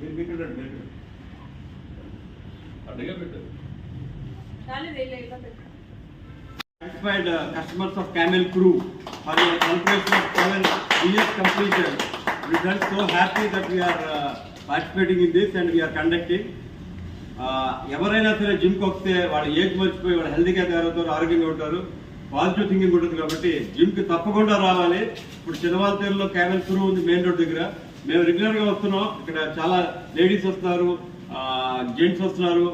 మీరు రండి, మీరు. అడ్డగా పెట్టారు రాలేదు ఇలా ఇలా పెట్టు satisfied uh, customers of Camel Crew for your celebration of seven years completion. We felt so happy that we are uh, participating in this and we are conducting. Uh, ఎవరైనా సరే జిమ్కి వస్తే వాళ్ళ ఏజ్ మర్చిపోయి వాళ్ళు హెల్తీగా తయారవుతారు ఆరోగ్యంగా ఉంటారు పాజిటివ్ థింకింగ్ ఉంటుంది కాబట్టి జిమ్కి తప్పకుండా రావాలి ఇప్పుడు చిన్నవాళ్ళ తీరులో క్యామెల్ క్రూ ఉంది మెయిన్ రోడ్ దగ్గర మేము రెగ్యులర్గా వస్తున్నాం. ఇక్కడ చాలా లేడీస్ వస్తున్నారు జెంట్స్ వస్తున్నారు.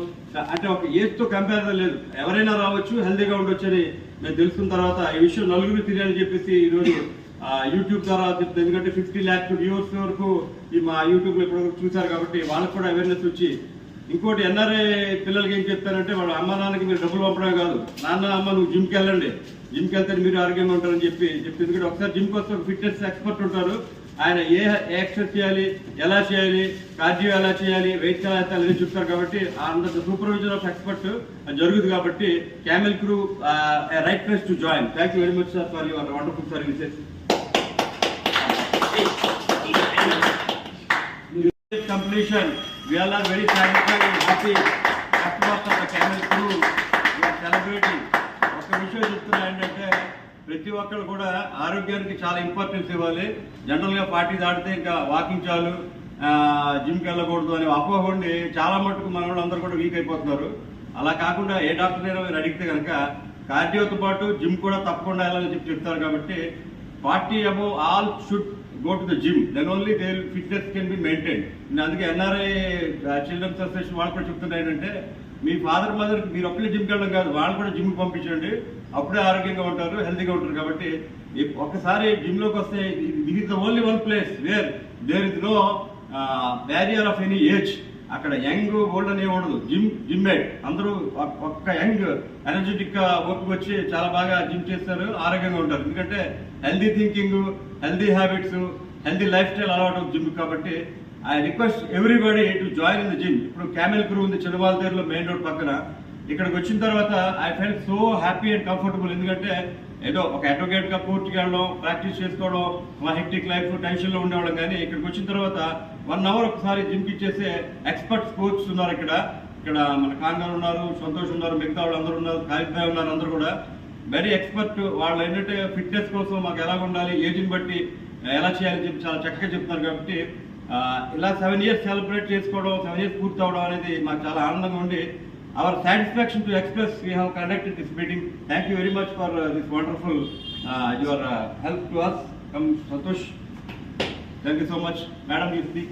అంటే ఒక ఏజ్తో కంపారిజన్ లేదు. ఎవరైనా రావచ్చు హెల్దీగా ఉండొచ్చు అని మేము తెలుసుకున్న తర్వాత ఈ విషయం నలుగురు తెలియాలని చెప్పేసి ఈరోజు యూట్యూబ్ ద్వారా చెప్తాను. ఎందుకంటే ఫిఫ్టీ ల్యాక్స్ వ్యూవర్స్ వరకు ఈ మా యూట్యూబ్లో ఇప్పుడు చూశారు కాబట్టి వాళ్ళకి కూడా అవేర్నెస్ వచ్చి ఇంకోటి ఎన్ఆర్ఏ పిల్లలకి ఏం చెప్తారంటే వాళ్ళ అమ్మ నాన్నకి మీరు డబ్బులు పంపడం కాదు. నాన్న అమ్మ నువ్వు జిమ్కి వెళ్ళండి. జిమ్కి వెళ్తే మీరు ఆరోగ్యంగా ఉంటారని చెప్పి చెప్పి ఎందుకంటే ఒకసారి జిమ్కి వస్తే ఒక ఫిట్నెస్ ఎక్స్పర్ట్ ఉంటారు. ఆయన ఏ ఎక్సర్సైజ్ చేయాలి ఎలా చేయాలి కార్డియో ఎలా చేయాలి వెయిట్ ఎలా ఎత్తాలి అనేది చెప్తారు కాబట్టి అంత సూపర్విజన్ ఆఫ్ ఎక్స్పర్ట్ జరుగుతుంది కాబట్టి camel crew right place to join thank you very much sir for your wonderful services completion, we all are very satisfied and happy. Customers of the camel crew, we are celebrating. ఒక విషయం చెప్తున్నా ప్రతి ఒక్కరు కూడా ఆరోగ్యానికి చాలా importance ఇవ్వాలి. జనరల్గా పార్టీ దాటితే ఇంకా వాకింగ్ చాలు జిమ్కి వెళ్ళకూడదు అనే అపోహ ఉండి చాలా మటుకు మన వాళ్ళు అందరూ కూడా వీక్ అయిపోతున్నారు. అలా కాకుండా ఏ డాక్టర్ అయినా మీరు అడిగితే కనుక కార్డియోతో పాటు జిమ్ కూడా తప్పకుండా వెళ్ళాలని చెప్పి చెప్తారు కాబట్టి forty above all should go to the gym. Then only they fitness can be maintain నేను అందుకే ఎన్ఆర్ఐ చిల్డ్రన్స్ అసోసియేషన్ వాళ్ళు కూడా చెప్తున్నా ఏంటంటే మీ ఫాదర్ మదర్ మీరు ఒక్కడే జిమ్కి వెళ్ళడం కాదు వాళ్ళు కూడా జిమ్కి పంపించండి. అప్పుడే ఆరోగ్యంగా ఉంటారు హెల్తీగా ఉంటారు కాబట్టి ఒక్కసారి జిమ్లోకి వస్తే this is the only one place where there is no barrier of any age అక్కడ యంగ్ ఓల్డ్ అనే ఉండదు. జిమ్ జిమ్ మేట్ అందరూ ఒక్క యంగ్ ఎనర్జెటిక్గా ఓపిక వచ్చి చాలా బాగా జిమ్ చేస్తారు ఆరోగ్యంగా ఉంటారు. ఎందుకంటే healthy thinking healthy habits healthy life style అలవాటు జిమ్ కాబట్టి I request everybody to join in the gym. ఇప్పుడు క్యామెల్ క్రూ ఉంది చిన్నవాళ్ళ మెయిన్ రోడ్ పక్కన. ఇక్కడికి వచ్చిన తర్వాత I felt so happy and comfortable ఎందుకంటే ఏదో ఒక అడ్వకేట్గా వెళ్ళడం ప్రాక్టీస్ చేసుకోవడం మా హెక్టిక్ లైఫ్ టెన్షన్లో ఉండేవాళ్ళం. కానీ ఇక్కడికి వచ్చిన తర్వాత వన్ అవర్ ఒకసారి జిమ్కి ఇచ్చేసే ఎక్స్పర్ట్స్ స్పోర్ట్స్ ఉన్నారు ఇక్కడ. ఇక్కడ మన కాంగారు ఉన్నారు సంతోష్ ఉన్నారు మిగతా వాళ్ళు అందరూ ఉన్నారు ఖాళీ భాయ్ ఉన్నారు అందరూ కూడా. వెరీ ఎక్స్పర్ట్ వాళ్ళు ఏంటంటే ఫిట్నెస్ కోసం మాకు ఎలా ఉండాలి ఏజ్ని బట్టి ఎలా చేయాలని చెప్పి చాలా చక్కగా చెప్తున్నారు కాబట్టి ఇలా సెవెన్ ఇయర్స్ సెలబ్రేట్ చేసుకోవడం సెవెన్ ఇయర్స్ పూర్తి అవడం అనేది మాకు చాలా ఆనందంగా ఉండి our satisfaction to express we have conducted this meeting. Thank you very much for uh, this wonderful uh, your uh, help to us. Come Santosh. Thank you so much. Madam, you speak.